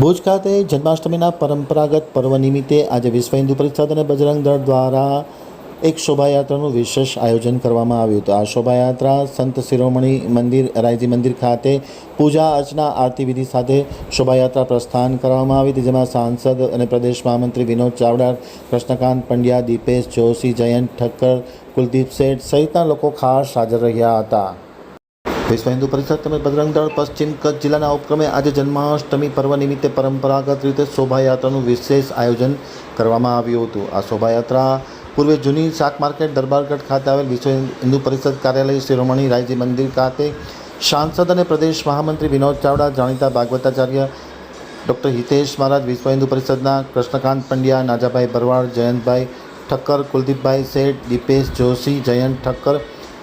ભુજ ખાતે જન્માષ્ટમીના પરંપરાગત પર્વ નિમિત્તે આજે વિશ્વ હિન્દુ પરિષદ અને બજરંગ દળ દ્વારા એક શોભાયાત્રાનું વિશેષ આયોજન કરવામાં આવ્યું હતું. આ શોભાયાત્રા સંત શિરોમણી મંદિર, રાયજી મંદિર ખાતે પૂજા, અર્ચના, આરતી વિધિ સાથે શોભાયાત્રા પ્રસ્થાન કરવામાં આવી હતી, જેમાં સાંસદ અને પ્રદેશ મહામંત્રી વિનોદ ચાવડા કૃષ્ણકાંત પંડ્યા, દીપેશ જોશી, જયંત ઠક્કર, કુલદીપ શેઠ સહિતના લોકો ખાસ હાજર રહ્યા હતા. વિશ્વ હિન્દુ પરિષદ તેમજ બજરંગ દળ પશ્ચિમ કચ્છ જિલ્લાના ઉપક્રમે આજે જન્માષ્ટમી પર્વ નિમિત્તે પરંપરાગત રીતે શોભાયાત્રાનું વિશેષ આયોજન કરવામાં આવ્યું હતું. આ શોભાયાત્રા પૂર્વે જૂની શાક માર્કેટ દરબારગઢ ખાતે આવેલ વિશ્વ હિન્દુ પરિષદ કાર્યાલય શિરોમણી રાયજી મંદિર ખાતે સાંસદ અને પ્રદેશ મહામંત્રી વિનોદ ચાવડા, જાણીતા ભાગવતાચાર્ય ડૉક્ટર હિતેશ મહારાજ, વિશ્વ હિન્દુ પરિષદના કૃષ્ણકાંત પંડ્યા, નાજાભાઈ ભરવાડ, જયંતભાઈ ઠક્કર, કુલદીપભાઈ શેઠ, દીપેશ જોશી, જયંત ઠક્કર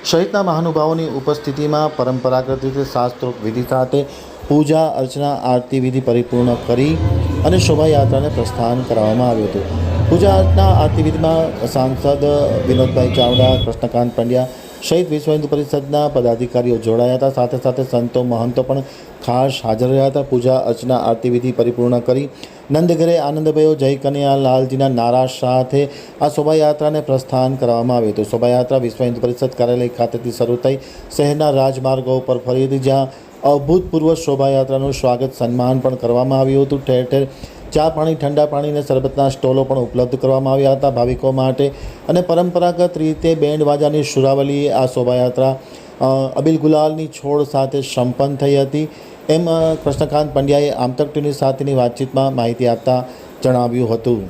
સહિતના મહાનુભાવોની ઉપસ્થિતિમાં પરંપરાગત રીતે શાસ્ત્રોક્ત વિધિ સાથે પૂજા, અર્ચના, આરતી વિધિ પરિપૂર્ણ કરી અને શોભાયાત્રાને પ્રસ્થાન કરાવવામાં આવ્યું હતું. પૂજા, અર્ચના, આરતી વિધિમાં સાંસદ વિનોદભાઈ ચાવડા, કૃષ્ણકાંત પંડ્યા સહિત વિશ્વ હિન્દુ પરિષદના પદાધિકારીઓ જોડાયા હતા. સાથે સાથે સંતો મહંતો પણ ખાસ હાજર રહ્યા હતા. પૂજા, અર્ચના, આરતી વિધિ પરિપૂર્ણ કરી નંદઘરે આનંદભાઈઓ જય કનૈયા લાલજીના નારા સાથે આ શોભાયાત્રાને પ્રસ્થાન કરવામાં આવ્યું હતું. શોભાયાત્રા વિશ્વ હિન્દુ પરિષદ કાર્યાલય ખાતેથી શરૂ થઈ શહેરના રાજમાર્ગો ઉપર ફરી હતી, જ્યાં અભૂતપૂર્વ શોભાયાત્રાનું સ્વાગત સન્માન પણ કરવામાં આવ્યું હતું. ઠેર ઠેર ચા પાણી, ઠંડા પાણી અને શરબતના સ્ટોલો પણ ઉપલબ્ધ કરવામાં આવ્યા હતા ભાવિકો માટે અને પરંપરાગત રીતે બેન્ડ વાજાની સુરાવલીએ આ શોભાયાત્રા અબિલ ગુલાલની છોડ સાથે સંપન્ન થઈ હતી. એમ કૃષ્ણકાંત પંડ્યાએ આમતક ટીવી સાથેની વાતચીતમાં માહિતી આપતા જણાવ્યું હતું.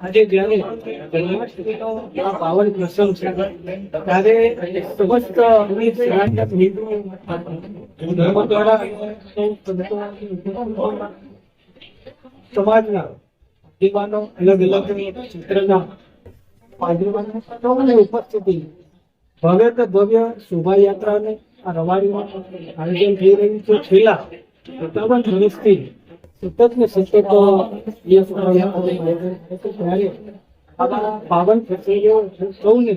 આજે જ્યારે જન્માષ્ટમીનો પાવન પ્રસંગ છે. ત્યારે સમસ્ત હિન્દુ ધર્મ દ્વારા સમાજના આગેવાનો અલગ અલગ ક્ષેત્રના આગેવાનો ઉપસ્થિતિ ભવ્ય ભવ્ય શોભાયાત્રાને આ રવાડીમાં આયોજન થઈ રહ્યું છે. છેલ્લા સત્તાવન વર્ષથી સતત ને સતત પાવન પ્રસંગો સૌને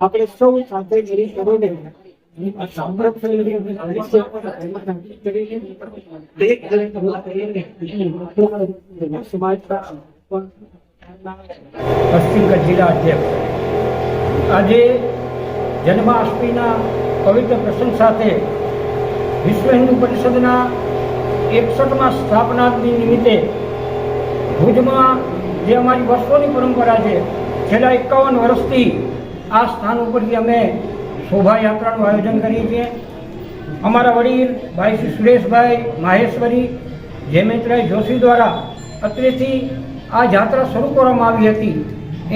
આપણે સૌ સાથે મળી કરીને આજે જન્માષ્ટમીના પવિત્ર પ્રસંગ સાથે વિશ્વ હિન્દુ પરિષદના એકસઠમાં સ્થાપના દિન નિમિત્તે ભુજમાં જે અમારી વર્ષોની પરંપરા છે છેલ્લા એકાવન વર્ષથી આ સ્થાન ઉપરથી અમે શોભાયાત્રાનું આયોજન કરીએ છીએ. અમારા વડીલ ભાઈ શ્રી સુરેશભાઈ માહેશ્વરી જયમિત્રભાઈ જોશી દ્વારા અત્રેથી આ જાત્રા શરૂ કરવામાં આવી હતી.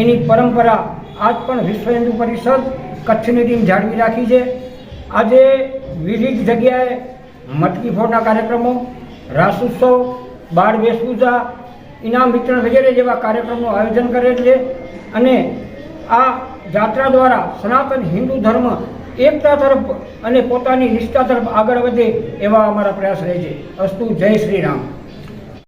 એની પરંપરા આજ પણ વિશ્વ હિન્દુ પરિષદ કચ્છની ટીમ જાળવી રાખી છે. આજે વિવિધ જગ્યાએ મટકી ફોડના કાર્યક્રમો, રાસ ઉત્સવ, બાળ વેશભૂષા, ઇનામ વિતરણ વગેરે જેવા કાર્યક્રમનું આયોજન કરેલ છે. અને આ જાત્રા દ્વારા સનાતન હિન્દુ ધર્મ એકતા તરફ અને પોતાની નિષ્ઠા તરફ આગળ વધે એવા અમારા પ્રયાસ રહે છે. અસ્તુ જય શ્રી રામ.